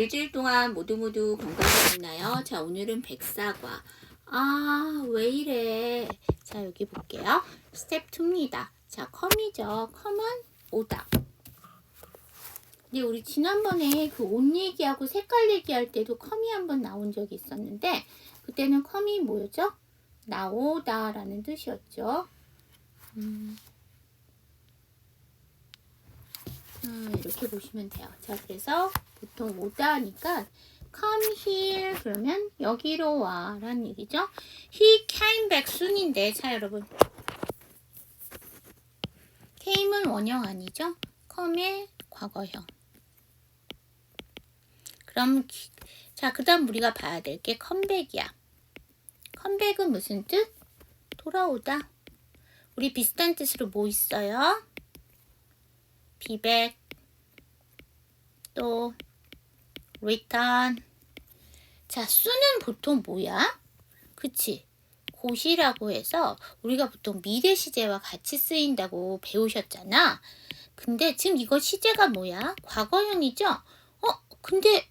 일주일 동안 모두 모두 건강하셨나요? 자, 오늘은 백사과. 아, 왜 이래? 자, 여기 볼게요. 스텝 2입니다. 자, 컴이죠. 컴은 오다. 근데 우리 지난번에 그 옷 얘기하고 색깔 얘기할 때도 컴이 한번 나온 적이 있었는데 그때는 컴이 뭐였죠? 나오다라는 뜻이었죠. 음. 음, 이렇게 보시면 돼요. 자, 그래서 보통 오다 하니까 come here 그러면 여기로 와 라는 얘기죠. he came back soon인데 자 여러분 came은 원형 아니죠? come의 과거형 그럼 기- 자 그다음 우리가 봐야 될 게 컴백이야. 컴백은 무슨 뜻? 돌아오다. 우리 비슷한 뜻으로 뭐 있어요? 비백 또 return 자 수는 보통 뭐야? 그치 곧이라고 해서 우리가 보통 미래 시제와 같이 쓰인다고 배우셨잖아 근데 지금 이거 시제가 뭐야? 과거형이죠? 어 근데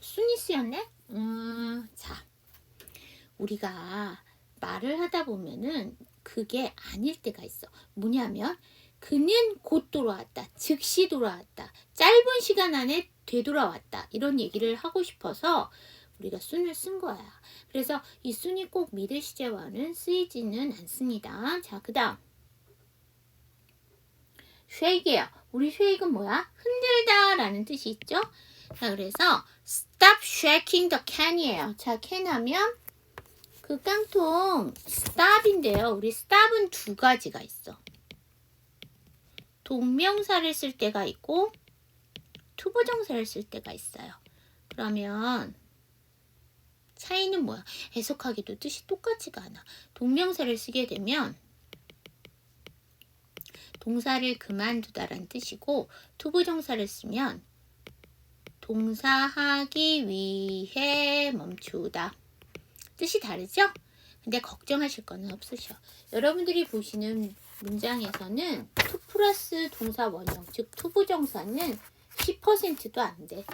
순이 쓰였네? 음, 자 우리가 말을 하다 보면은 그게 아닐 때가 있어 뭐냐면 그는 곧 돌아왔다. 즉시 돌아왔다. 짧은 시간 안에 되돌아왔다. 이런 얘기를 하고 싶어서 우리가 순을 쓴 거야. 그래서 이 순이 꼭 미래 시제와는 쓰이지는 않습니다. 자, 그 다음. 쉐이크예요. 우리 쉐이크는 뭐야? 흔들다 라는 뜻이 있죠? 자, 그래서 stop shaking the can이에요. 자, can 하면 그 깡통 stop인데요. 우리 stop은 두 가지가 있어. 동명사를 쓸 때가 있고 투부정사를 쓸 때가 있어요. 그러면 차이는 뭐야? 해석하기도 뜻이 똑같지가 않아. 동명사를 쓰게 되면 동사를 그만두다란 뜻이고 투부정사를 쓰면 동사하기 위해 멈추다. 뜻이 다르죠? 근데 걱정하실 거는 없으셔. 여러분들이 보시는 문장에서는 투 플러스 동사 원형, 즉 투부정사는 10%도 안 돼.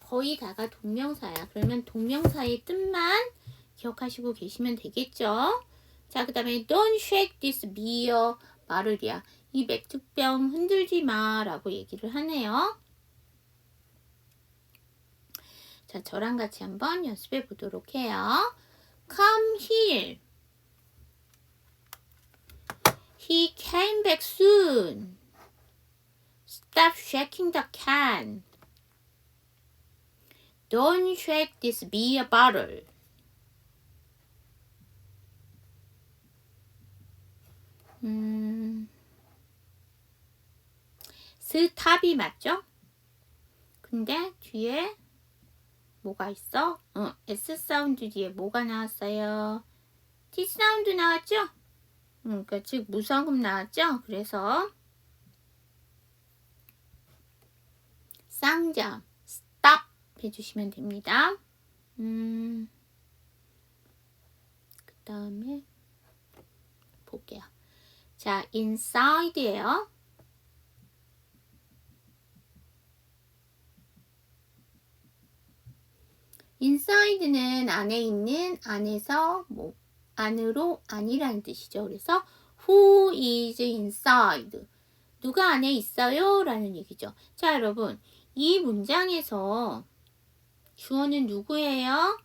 거의 다가 동명사야. 그러면 동명사의 뜻만 기억하시고 계시면 되겠죠? 자, 그 다음에 don't shake this beer 바르리야. 이 맥주병 흔들지 마 라고 얘기를 하네요. 자, 저랑 같이 한번 연습해 보도록 해요. Come here. He came back soon. Stop shaking the can. Don't shake this beer bottle. 음, 스탑이 맞죠? 근데 뒤에 뭐가 있어? 어, S 사운드 뒤에 뭐가 나왔어요? T 사운드 나왔죠? 음, 그러니까 즉 무성음 나왔죠? 그래서 쌍점 stop 해주시면 됩니다. 음, 그 다음에 볼게요. 자, inside예요. inside는 안에 있는 안에서 뭐 안으로 아니라는 뜻이죠. 그래서 who is inside 누가 안에 있어요? 라는 얘기죠. 자, 여러분 이 문장에서 주어는 누구예요?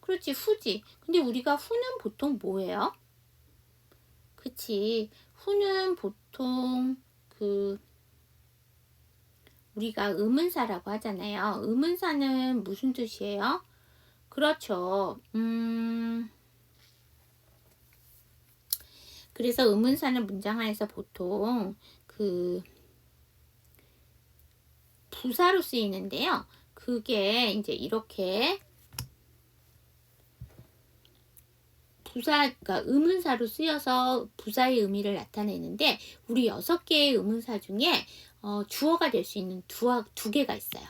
그렇지, 후지. 근데 우리가 후는 보통 뭐예요? 그치. 후는 보통 그 우리가 의문사라고 하잖아요. 의문사는 무슨 뜻이에요? 그렇죠. 음, 그래서 의문사는 문장 안에서 보통 그 부사로 쓰이는데요. 그게 이제 이렇게 부사, 그러니까 의문사로 쓰여서 부사의 의미를 나타내는데 우리 여섯 개의 의문사 중에 어, 주어가 될 수 있는 두, 두 개가 있어요.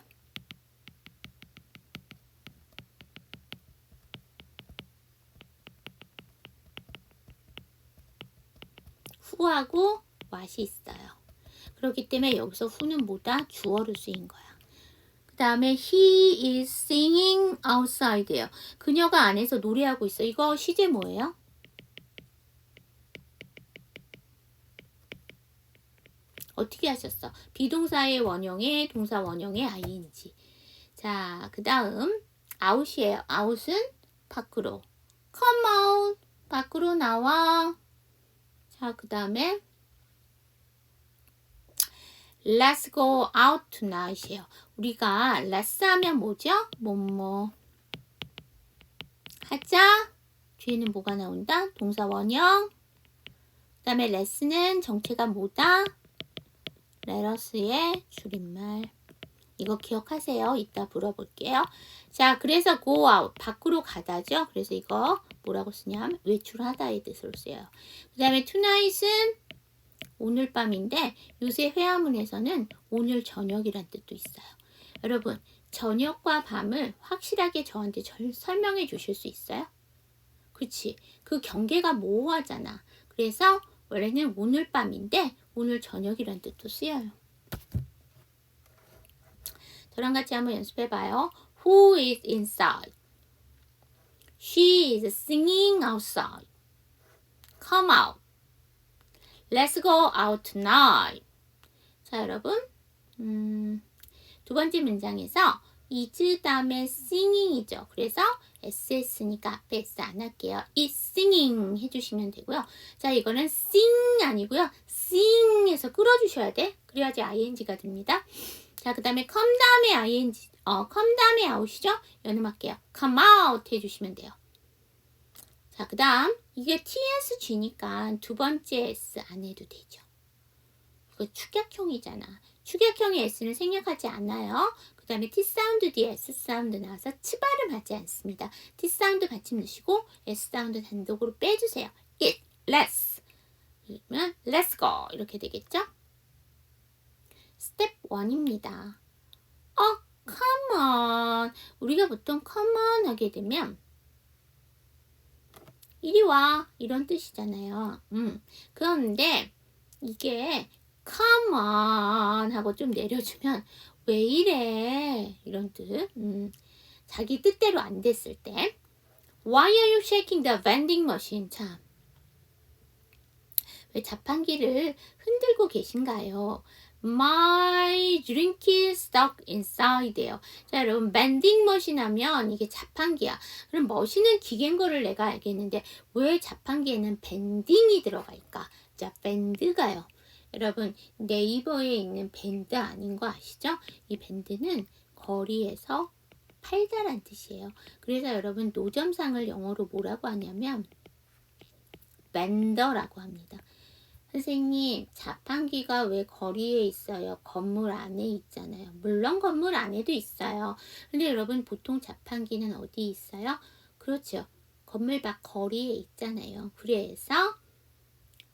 후하고 왓이 있어요. 그렇기 때문에 여기서 후는 뭐다? 주어로 쓰인 거야. 그 다음에 he is singing outside예요. 그녀가 안에서 노래하고 있어. 이거 시제 뭐예요? 어떻게 하셨어? 비동사의 원형에 동사 원형에 ing. 자, 그 다음 out이에요. out은 밖으로. come out. 밖으로 나와. 자, 그 다음에 let's go out tonight이에요. 우리가 let's 하면 뭐죠? 뭐뭐 하자. 뒤에는 뭐가 나온다? 동사 원형. 그 다음에 let's는 정체가 뭐다? let us의 줄임말. 이거 기억하세요. 이따 물어볼게요. 자, 그래서 go out. 밖으로 가다죠. 그래서 이거 뭐라고 쓰냐면 외출하다의 뜻으로 써요. 그 다음에 tonight은 오늘 밤인데 요새 회화문에서는 오늘 저녁이란 뜻도 있어요. 여러분, 저녁과 밤을 확실하게 저한테 절, 설명해 주실 수 있어요? 그치? 그 경계가 모호하잖아. 그래서 원래는 오늘 밤인데 오늘 저녁이란 뜻도 쓰여요. 저랑 같이 한번 연습해 봐요. Who is inside? She is singing outside. Come out. Let's go out tonight. 자, 여러분. 음, 두 번째 문장에서 is 다음에 singing이죠. 그래서 SS니까 앞에 S 안 할게요. is singing 해주시면 되고요. 자, 이거는 sing 아니고요. sing에서 끌어주셔야 돼. 그래야지 ing가 됩니다. 자, 그 다음에 come 다음에 ing, 어, come 다음에 out이죠? 연음할게요. come out 해주시면 돼요. 자, 그 다음, 이게 TSG니까 두 번째 S 안 해도 되죠. 이거 축약형이잖아. 축약형의 S는 생략하지 않아요. 그 다음에 T 사운드 뒤에 S 사운드 나와서 치 발음하지 않습니다. T 사운드 같이 넣으시고 S 사운드 단독으로 빼주세요. it, let's. 그러면 let's go 이렇게 되겠죠? 스텝 1입니다. 어, come on. 우리가 보통 come on 하게 되면 이리 와 이런 뜻이잖아요. 음. 그런데 이게 come on 하고 좀 내려주면 왜 이래 이런 뜻. 음. 자기 뜻대로 안 됐을 때 Why are you shaking the vending machine? 참. 왜 자판기를 흔들고 계신가요? My drink is stuck inside예요. 자, 여러분, 밴딩 머신 하면 이게 자판기야. 그럼 머신은 기계인 거를 내가 알겠는데 왜 자판기에는 밴딩이 들어갈까? 자, 밴드가요. 여러분, 네이버에 있는 밴드 아닌 거 아시죠? 이 밴드는 거리에서 팔다란 뜻이에요. 그래서 여러분, 노점상을 영어로 뭐라고 하냐면 밴더라고 합니다. 선생님, 자판기가 왜 거리에 있어요? 건물 안에 있잖아요. 물론 건물 안에도 있어요. 근데 여러분, 보통 자판기는 어디 있어요? 그렇죠. 건물 밖 거리에 있잖아요. 그래서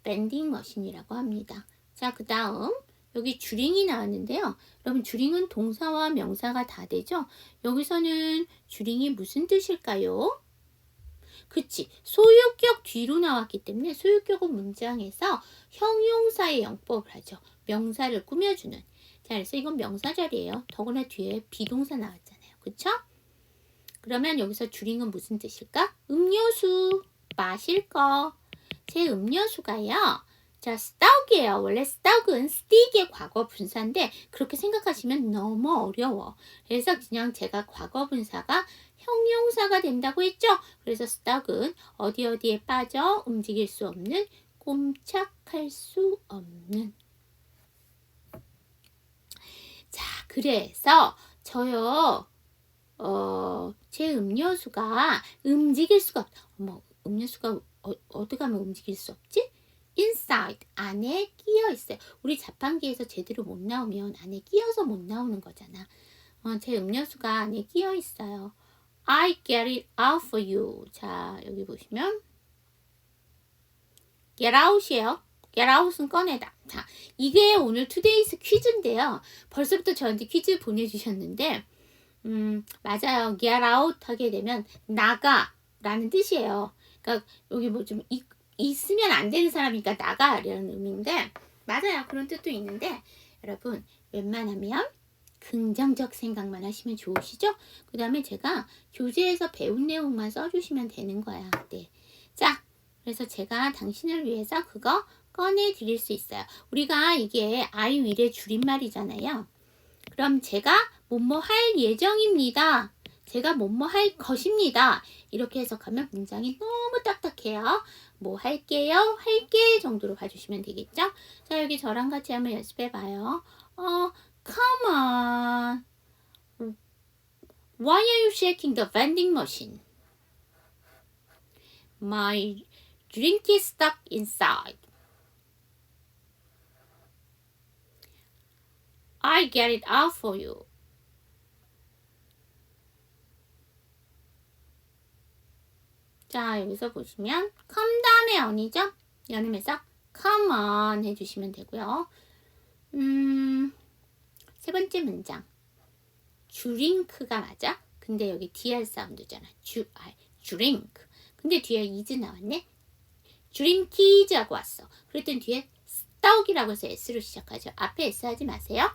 밴딩 머신이라고 합니다. 자, 그 다음 여기 주링이 나왔는데요. 여러분, 주링은 동사와 명사가 다 되죠? 여기서는 주링이 무슨 뜻일까요? 그치. 소유격 뒤로 나왔기 때문에 소유격은 문장에서 형용사의 영법을 하죠. 명사를 꾸며주는. 자, 그래서 이건 명사 자리예요. 더구나 뒤에 비동사 나왔잖아요. 그쵸? 그러면 여기서 주링은 무슨 뜻일까? 음료수, 마실 거. 제 음료수가요. 자, 스타ug이에요. 원래 스타ug은 스틱의 과거 분사인데 그렇게 생각하시면 너무 어려워. 그래서 그냥 제가 과거 분사가 형용사가 된다고 했죠? 그래서 스타ug은 어디 어디에 빠져 움직일 수 없는 꼼짝할 수 없는 자, 그래서 저요 어, 제 음료수가 움직일 수가 없. 어머, 음료수가 어, 어디 가면 움직일 수 없지? Inside 안에 끼어 있어요. 우리 자판기에서 제대로 못 나오면 안에 끼어서 못 나오는 거잖아. 어, 제 음료수가 안에 끼어 있어요. I get it out for you. 자, 여기 보시면 get out이에요. get out은 꺼내다. 자, 이게 오늘 today's 퀴즈인데요. 벌써부터 저한테 퀴즈 보내주셨는데 음, 맞아요. get out 하게 되면 나가 라는 뜻이에요. 그러니까 여기 뭐 좀 있으면 안 되는 사람이니까 나가라는 의미인데 맞아요. 그런 뜻도 있는데 여러분 웬만하면 긍정적 생각만 하시면 좋으시죠? 그 다음에 제가 교재에서 배운 내용만 써주시면 되는 거야. 네. 자, 그래서 제가 당신을 위해서 그거 꺼내 드릴 수 있어요. 우리가 이게 I will의 줄임말이잖아요. 그럼 제가 뭐뭐 할 예정입니다. 제가 뭐뭐 할 것입니다. 이렇게 해석하면 문장이 너무 딱딱해요. 뭐 할게요, 할게 정도로 봐주시면 되겠죠? 자, 여기 저랑 같이 한번 연습해 봐요. 어, come on. Why are you shaking the vending machine? My drink is stuck inside. I get it out for you. 자, 여기서 보시면 come 다음에 on이죠? 연음해서 come on 해주시면 되고요. 음, 세 번째 문장. 드링크가 맞아? 근데 여기 dr 사운드잖아. 주, 아, 드링크. 근데 뒤에 is 나왔네? 드링키즈하고 왔어. 그랬더니 뒤에 스떡이라고 해서 s로 시작하죠. 앞에 s 하지 마세요.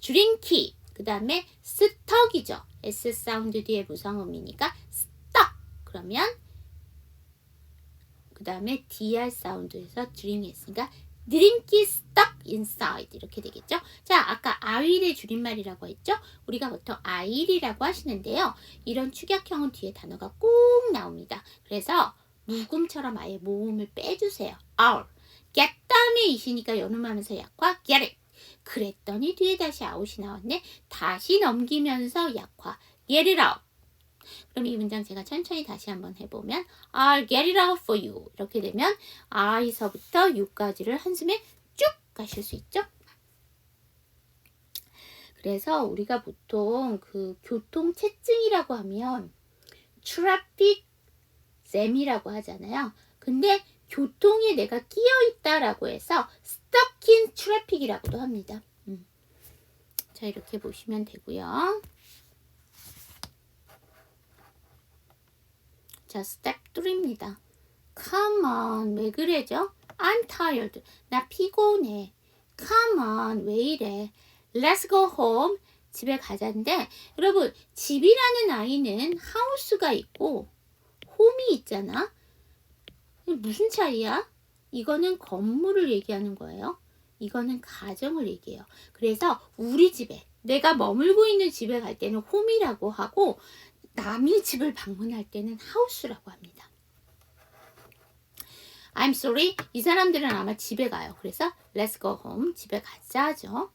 드링키. 그 다음에 스떡이죠. s 사운드 뒤에 무성음이니까 스떡. 그러면 그 다음에 dr 사운드에서 드링 했으니까 드링키 stuck inside 이렇게 되겠죠. 자, 아까 Iwill의 줄임말이라고 했죠. 우리가 보통 Iill이라고 하시는데요. 이런 축약형은 뒤에 단어가 꼭 나옵니다. 그래서 묵음처럼 아예 모음을 빼주세요. our get 다음에 이시니까 연음하면서 약화 get it 그랬더니 뒤에 다시 out이 나왔네. 다시 넘기면서 약화 get it out 그럼 이 문장 제가 천천히 다시 한번 해보면 I'll get it out for you 이렇게 되면 I서부터 U까지를 한숨에 쭉 가실 수 있죠. 그래서 우리가 보통 그 교통 체증이라고 하면 트래픽 잼이라고 하잖아요. 근데 교통에 내가 끼어 있다라고 해서 in traffic이라고도 합니다. 음. 자 이렇게 보시면 되고요. 자, 스텝 3입니다. Come on, 왜 그래죠? I'm tired. 나 피곤해. Come on, 왜 이래? Let's go home. 집에 가자인데, 여러분, 집이라는 아이는 하우스가 있고, 홈이 있잖아? 무슨 차이야? 이거는 건물을 얘기하는 거예요. 이거는 가정을 얘기해요. 그래서 우리 집에, 내가 머물고 있는 집에 갈 때는 홈이라고 하고, 남의 집을 방문할 때는 하우스라고 합니다. I'm sorry. 이 사람들은 아마 집에 가요. 그래서 let's go home. 집에 가자 하죠.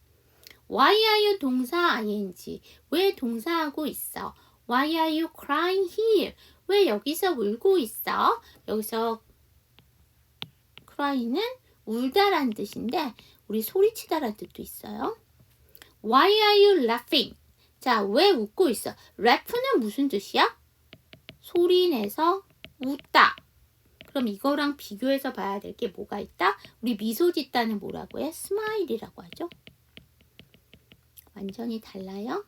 Why are you 동사 ing? 왜 동사하고 있어? Why are you crying here? 왜 여기서 울고 있어? 여기서 cry는 울다란 뜻인데 우리 소리치다란 뜻도 있어요. Why are you laughing? 자, 왜 웃고 있어? 래프는 무슨 뜻이야? 소리 내서 웃다. 그럼 이거랑 비교해서 봐야 될 게 뭐가 있다? 우리 미소 짓다는 뭐라고 해? 스마일이라고 하죠. 완전히 달라요.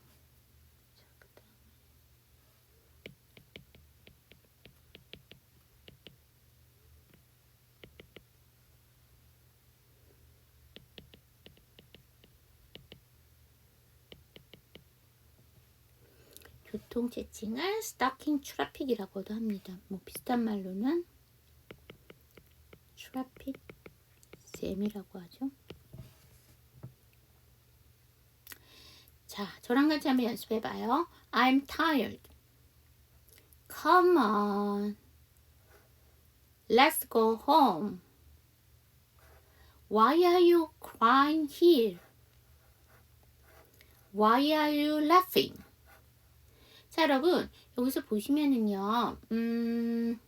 교통체증을 스타킹 트래픽이라고도 합니다. 뭐 비슷한 말로는 트래픽 잼이라고 하죠. 자, 저랑 같이 한번 연습해봐요. I'm tired. Come on. Let's go home. Why are you crying here? Why are you laughing? 자, 여러분, 여기서 보시면은요, 음,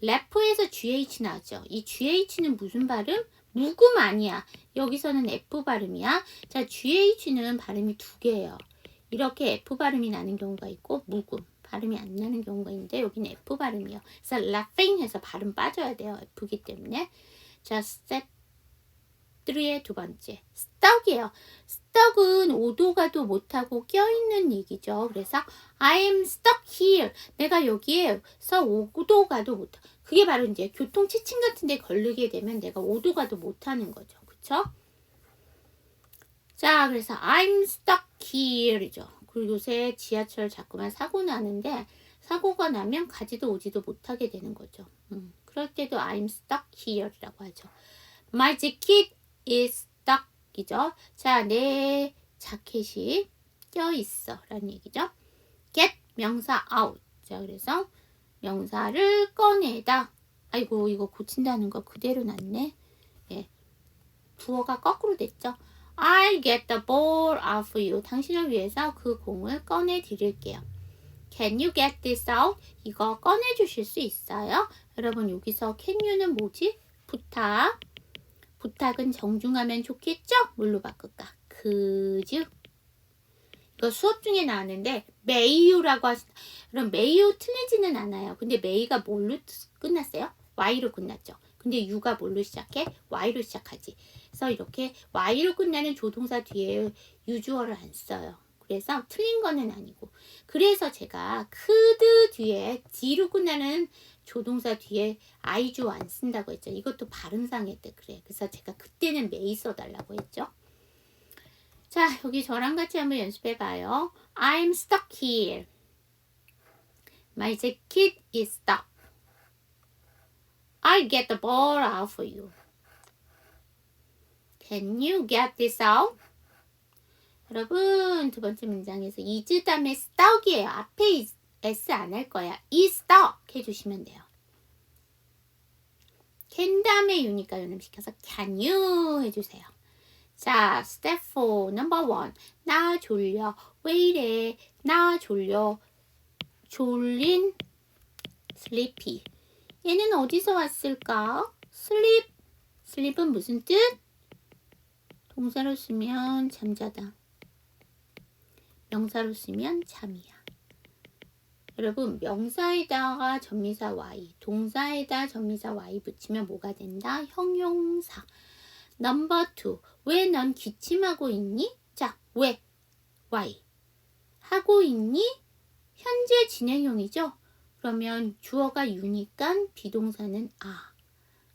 래퍼에서 GH 나왔죠. 이 GH는 무슨 발음? 묵음 아니야. 여기서는 F 발음이야. 자, GH는 발음이 두 개예요. 이렇게 F 발음이 나는 경우가 있고, 묵음. 발음이 안 나는 경우가 있는데, 여기는 F 발음이요. 그래서 laughing 해서 발음 빠져야 돼요. F기 때문에. 자, 스텝 3의 두 번째. stuck이에요. stuck은 오도 가도 못하고 껴있는 얘기죠. 그래서 I'm stuck here. 내가 여기에서 오도 가도 못하. 그게 바로 이제 교통 체증 같은 데 걸리게 되면 내가 오도 가도 못하는 거죠. 그쵸? 자, 그래서 I'm stuck here이죠. 그리고 요새 지하철 자꾸만 사고 나는데 사고가 나면 가지도 오지도 못하게 되는 거죠. 음, 그럴 때도 I'm stuck here이라고 하죠. My jacket is stuck이죠. 자, 내 자켓이 껴 있어 라는 얘기죠. get 명사 out. 자, 그래서 명사를 꺼내다. 아이고, 이거 고친다는 거 그대로 놨네. 예. 부어가 거꾸로 됐죠. I'll get the ball for you. 당신을 위해서 그 공을 꺼내 드릴게요. Can you get this out? 이거 꺼내 주실 수 있어요? 여러분, 여기서 can you는 뭐지? 부탁. 부탁은 정중하면 좋겠죠? 뭘로 바꿀까? 그죠? 이거 수업 중에 나왔는데 메이유라고 하신다. 그럼 메이유 틀리지는 않아요. 근데 메이가 뭘로 끝났어요? Y로 끝났죠. 근데 유가 뭘로 시작해? Y로 시작하지. 그래서 이렇게 Y로 끝나는 조동사 뒤에 유주어를 안 써요. 그래서 틀린 거는 아니고. 그래서 제가 크드 뒤에 D로 끝나는 조동사 뒤에 아이주 안 쓴다고 했죠. 이것도 발음상의 때 그래. 그래서 제가 그때는 메이 써달라고 했죠. 자, 여기 저랑 같이 한번 연습해 봐요. I'm stuck here. My jacket is stuck. I'll get the ball out for you. Can you get this out? 여러분, 두 번째 문장에서 is 다음에 stuck이에요. 앞에 s 안 할 거야. is stuck 해주시면 돼요. can 다음에 유니까 연음시켜서 can you 해주세요. 자, step 4, number 1. 나 졸려. 왜 이래? 나 졸려. 졸린 sleepy. 얘는 어디서 왔을까? sleep. sleep은 무슨 뜻? 동사로 쓰면 잠자다. 명사로 쓰면 잠이야. 여러분 명사에다가 전미사 y, 동사에다 전미사 y 붙이면 뭐가 된다? 형용사. 넘버 2. 왜 넌 기침하고 있니? 자, 왜? y. 하고 있니? 현재 진행형이죠? 그러면 주어가 유니까 비동사는 아.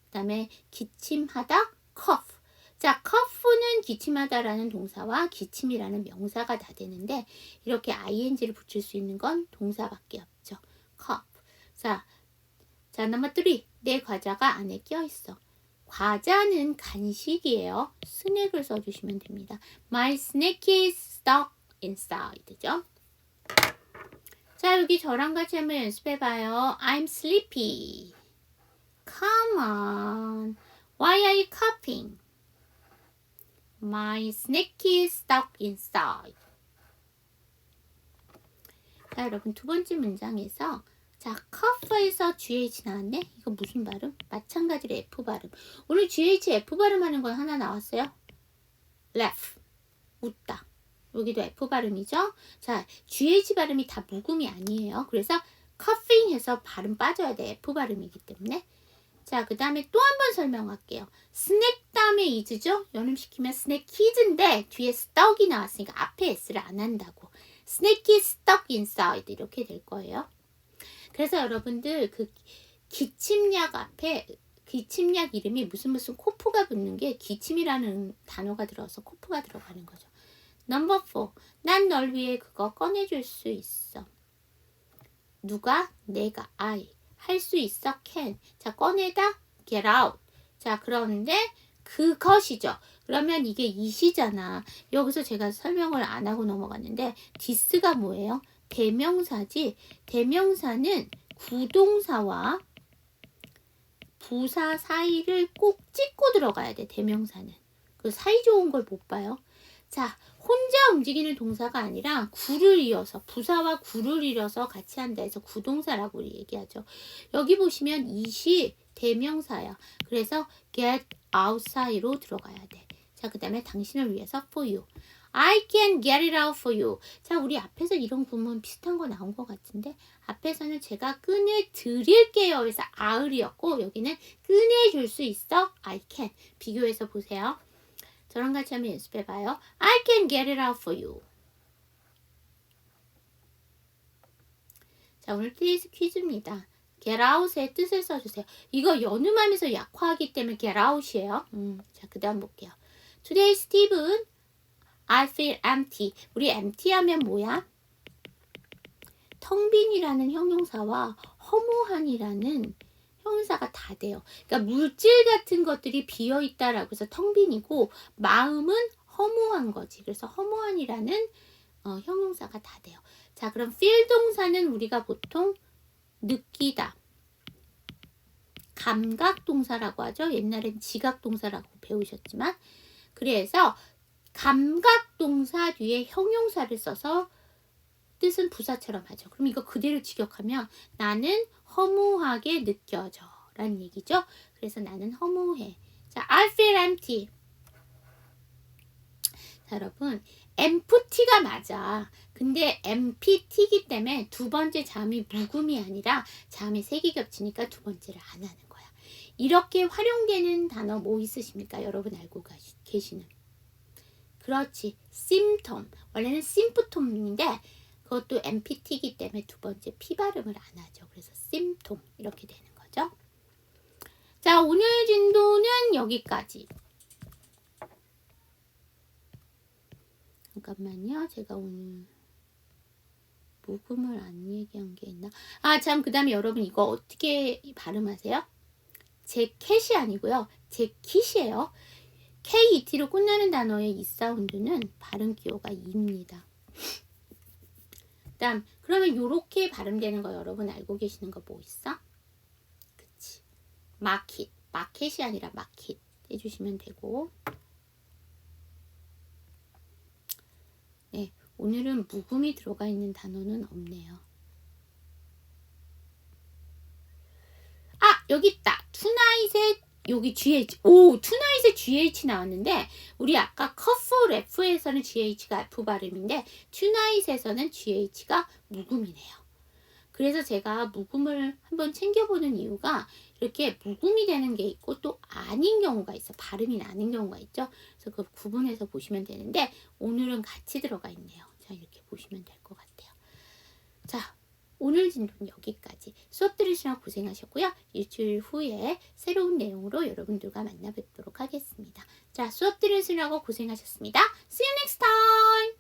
그 다음에 기침하다 cough. 자, cough는 기침하다라는 동사와 기침이라는 명사가 다 되는데 이렇게 ing를 붙일 수 있는 건 동사밖에 없죠. cough. 자, 자, 넘버 3. 내 과자가 안에 껴 있어. 과자는 간식이에요. 스낵을 써주시면 됩니다. My snack is stuck inside죠. 자, 여기 저랑 같이 한번 연습해봐요. I'm sleepy. Come on. Why are you coughing? My snack is stuck inside. 자, 여러분 두 번째 문장에서 자, cough에서 GH 나왔네? 이거 무슨 발음? 마찬가지로 F 발음. 오늘 GH F 발음하는 건 하나 나왔어요? laugh. 웃다. 여기도 F 발음이죠? 자, GH 발음이 다 묵음이 아니에요. 그래서 coughing 해서 발음 빠져야 돼. F 발음이기 때문에. 자, 그 다음에 또 한 번 설명할게요. 스낵 다음에 이즈죠? 연음시키면 스낵키즈인데 뒤에 stuck이 나왔으니까 앞에 s를 안 한다고. 스낵이 stuck inside 이렇게 될 거예요. 그래서 여러분들 그 기침약 앞에 기침약 이름이 무슨 무슨 코프가 붙는 게 기침이라는 단어가 들어서 코프가 들어가는 거죠. 넘버 4. 난 널 위해 그거 꺼내줄 수 있어. 누가? 내가. I. 할 수 있어. can. 자, 꺼내다. get out. 자, 그런데 그것이죠. 그러면 이게 이시잖아. 여기서 제가 설명을 안 하고 넘어갔는데 디스가 뭐예요? 대명사지. 대명사는 구동사와 부사 사이를 꼭 찍고 들어가야 돼. 대명사는. 그 사이 좋은 걸 못 봐요. 자, 혼자 움직이는 동사가 아니라 구를 이어서 부사와 구를 이어서 같이 한다 해서 구동사라고 얘기하죠. 여기 보시면 이시 대명사야. 그래서 get out 사이로 들어가야 돼. 자, 그 다음에 당신을 위해서 for you. I can get it out for you. 자, 우리 앞에서 이런 구문 비슷한 거 나온 것 같은데 앞에서는 제가 꺼내 드릴게요. 그래서 아을이었고 여기는 꺼내 줄수 있어. I can. 비교해서 보세요. 저랑 같이 한번 연습해 봐요. I can get it out for you. 자, 오늘 트리스 퀴즈입니다. get out의 뜻을 써주세요. 이거 연음하면서 약화하기 때문에 get out이에요. 음, 자, 그 다음 볼게요. Today, Steven I feel empty. 우리 empty 하면 뭐야? 텅 빈이라는 형용사와 허무한이라는 형용사가 다 돼요. 그러니까 물질 같은 것들이 비어 있다라고 해서 텅 빈이고 마음은 허무한 거지. 그래서 허무한이라는 어, 형용사가 다 돼요. 자, 그럼 feel 동사는 우리가 보통 느끼다. 감각 동사라고 하죠. 옛날엔 지각 동사라고 배우셨지만 그래서 감각 동사 뒤에 형용사를 써서 뜻은 부사처럼 하죠. 그럼 이거 그대로 직역하면 나는 허무하게 느껴져 라는 얘기죠. 그래서 나는 허무해. 자, I feel empty. 자, 여러분, empty가 맞아. 근데 MPT이기 때문에 두 번째 잠이 묵음이 아니라 잠이 세개 겹치니까 두 번째를 안 하는 거야. 이렇게 활용되는 단어 뭐 있으십니까? 여러분 알고 계시는. 그렇지. 심톰. 원래는 심프톰인데 그것도 MPT이기 때문에 두 번째 P 발음을 안 하죠. 그래서 심톰 이렇게 되는 거죠. 자, 오늘 진도는 여기까지. 잠깐만요. 제가 오늘 녹음을 안 얘기한 게 있나? 아, 참, 그 다음에 여러분 이거 어떻게 발음하세요? 제 캣이 아니고요. 제 킷이에요. KET로 끝나는 단어의 이 사운드는 발음 기호가 2입니다. 그다음 그러면 요렇게 발음되는 거 여러분 알고 계시는 거 뭐 있어? 그치. 마켓. 마켓이 아니라 마켓 해주시면 되고 네, 오늘은 묵음이 들어가 있는 단어는 없네요. 아, 여기 있다. 투나잇의 여기 GH. 오, 투나잇의 GH 나왔는데 우리 아까 커프 F에서는 GH가 F 발음인데 투나잇에서는 GH가 묵음이네요. 그래서 제가 묵음을 한번 챙겨보는 이유가 이렇게 묵음이 되는 게 있고 또 아닌 경우가 있어. 발음이 나는 경우가 있죠. 그래서 그 구분해서 보시면 되는데 오늘은 같이 들어가 있네요. 자, 이렇게 보시면 될 것 같아요. 자, 오늘 진도는 여기까지. 수업 들으시느라 고생하셨고요. 일주일 후에 새로운 내용으로 여러분들과 만나 뵙도록 하겠습니다. 자, 수업 들으시느라고 고생하셨습니다. See you next time!